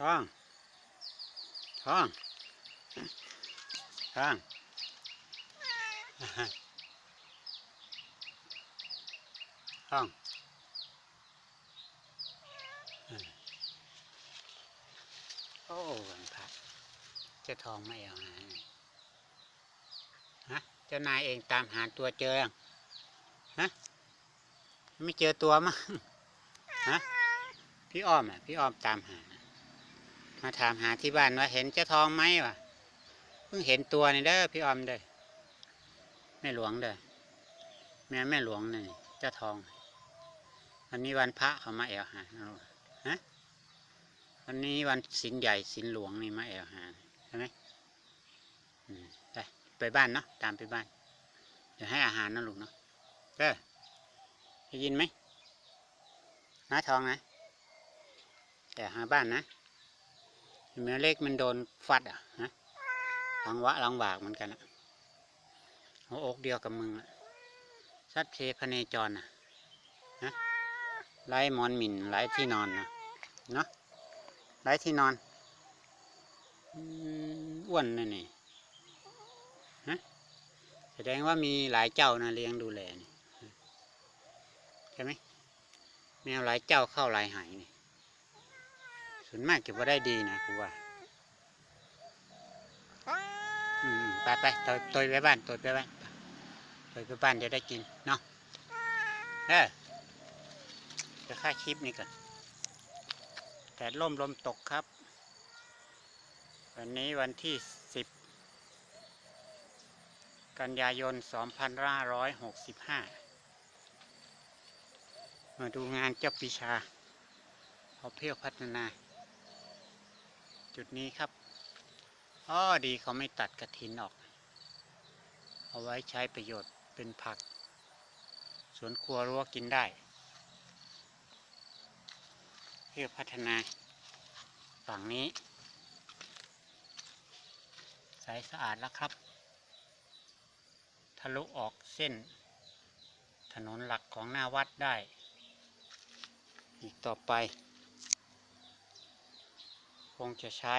ท้องท้องท้องท้องโอ้วันพักเจ้าทองไม่เอาหาฮะเจ้านายเองตามหาตัวเจอยังฮะไม่เจอตัวมั้งฮะพี่อ้อมอะพี่อ้อมตามหา มาถามหาที่บ้านว่าเห็นเจ้าทองไหมวะเพิ่งเห็นตัวนี่เด้อพี่ออมเด้อแม่หลวงเด้อแม่แม่หลวงนี่เจ้าทองวันนี้วันพระเขามาแอวหาฮะวันนี้วันศีลใหญ่ศีลหลวงนี่มาแอวหาใช่ไหมอืมไปไปบ้านเนาะตามไปบ้านเดี๋ยวให้อาหารนะลูกเนาะเด้อได้ยินไหมน้าทองนะแต่หาบ้านนะ แมวเล็กมันโดนฟัดอะฮะลังวะลังบากเหมือนกันอะหัวอกเดียวกับมึงอะสัตว์เพพเนจรนะฮะไล่มอนหมิ่นไล่ที่นอนนะเนาะไล่ที่นอนอ้วนนั่นนี่ฮะแสดงว่ามีหลายเจ้านะเลี้ยงดูแลนี่ใช่ไหมแมวหลายเจ้าเข้าหลายหายนี่ ส่วนมากเก็บว่าได้ดีนะกูว่าอืมไปไปตัวตัวไปบ้านตัวไปบ้านตัวไปบ้านเดี๋ยวได้กินเนาะเออจะค่าคลิปนี้ก่อนแดดล่มลมตกครับ วันนี้วันที่สิบกันยายนสองพันห้าร้อยหกสิบห้ามาดูงานเจ้าปีชาเขาเพียวพัฒนา จุดนี้ครับอ๋อดีเขาไม่ตัดกระถินออก เอาไว้ใช้ประโยชน์เป็นผัก สวนครัวรั้วกินได้ เพื่อพัฒนาฝั่งนี้ใสสะอาดแล้วครับ ทะลุออกเส้น ถนนหลักของหน้าวัดได้ อีกต่อไป คงจะใช้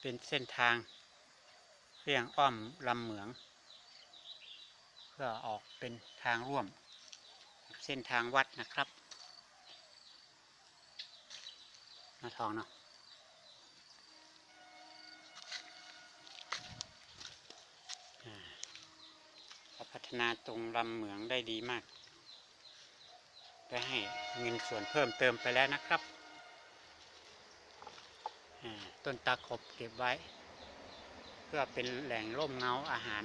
เป็นเส้นทางเรียงอ้อมลำเหมือง เพื่อออกเป็นทางร่วม เส้นทางวัดนะครับนาทองเนาะอ่าพัฒนาตรงลำเหมืองได้ดีมาก ได้ให้เงินส่วนเพิ่มเติมไปแล้วนะครับ ต้นตาขบเก็บไว้ เพื่อเป็นแหล่งร่มเงาอาหาร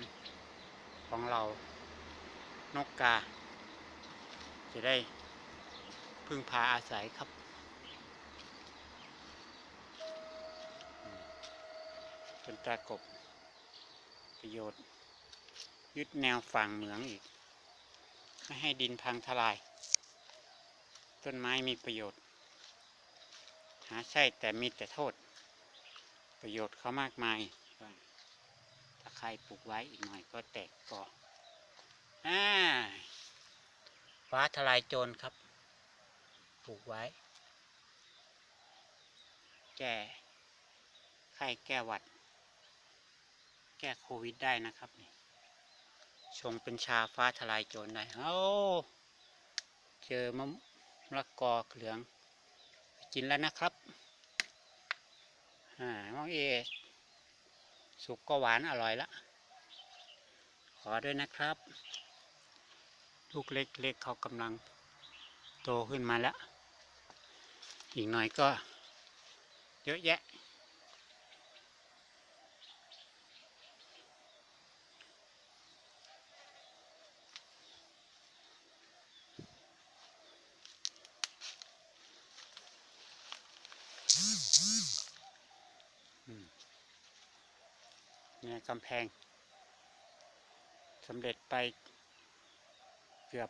ของเรา นกกา จะได้พึ่งพาอาศัยครับ ต้นตากบประโยชน์ ยึดแนวฝั่งเหมืองอีก ไม่ให้ดินพังทลาย ต้นไม้มีประโยชน์ หาใช่แต่มีแต่โทษ ประโยชน์เขามากมายถ้าใครปลูกไว้อีกหน่อยก็แตกกออ่าฟ้าทลายโจรครับ ปลูกไว้ แก้ไข้แก้หวัด แก้โควิดได้นะครับนี่ชงเป็นชาฟ้าทลายโจรได้ เอ้าเจอมะ มะละกอเหลือง กินแล้วนะครับอ่ามองเอสุกก็หวานอร่อยละ ขอด้วยนะครับ ลูกเล็กๆเขากำลังโตขึ้นมาแล้ว อีกหน่อยก็เยอะแยะ กำแพงสำเร็จไปเกือบ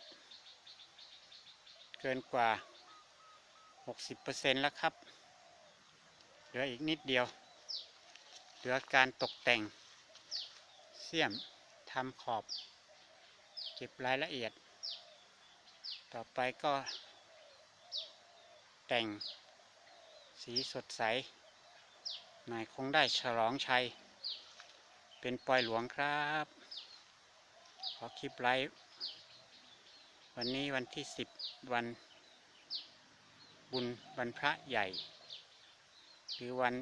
เกินกว่า 60%แล้วครับ เหลืออีกนิดเดียว เหลือการตกแต่ง เสียมทำขอบ เก็บรายละเอียด ต่อไปก็แต่งสีสดใสน่อยคงได้ฉลองชัย เป็นปล่อยหลวงครับ ขอคลิปไลฟ์วันนี้วันที่สิบวัน บุญวันพระใหญ่ หรือวัน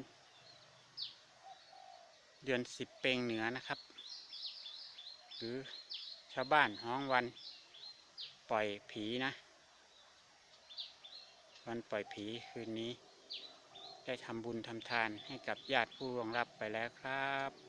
เดือนสิบเปงเหนือนะครับ หรือชาวบ้านฮ้องวันปล่อยผีนะ วันปล่อยผีคืนนี้ ได้ทำบุญทำทานให้กับญาติผู้ล่วงลับไปแล้วครับ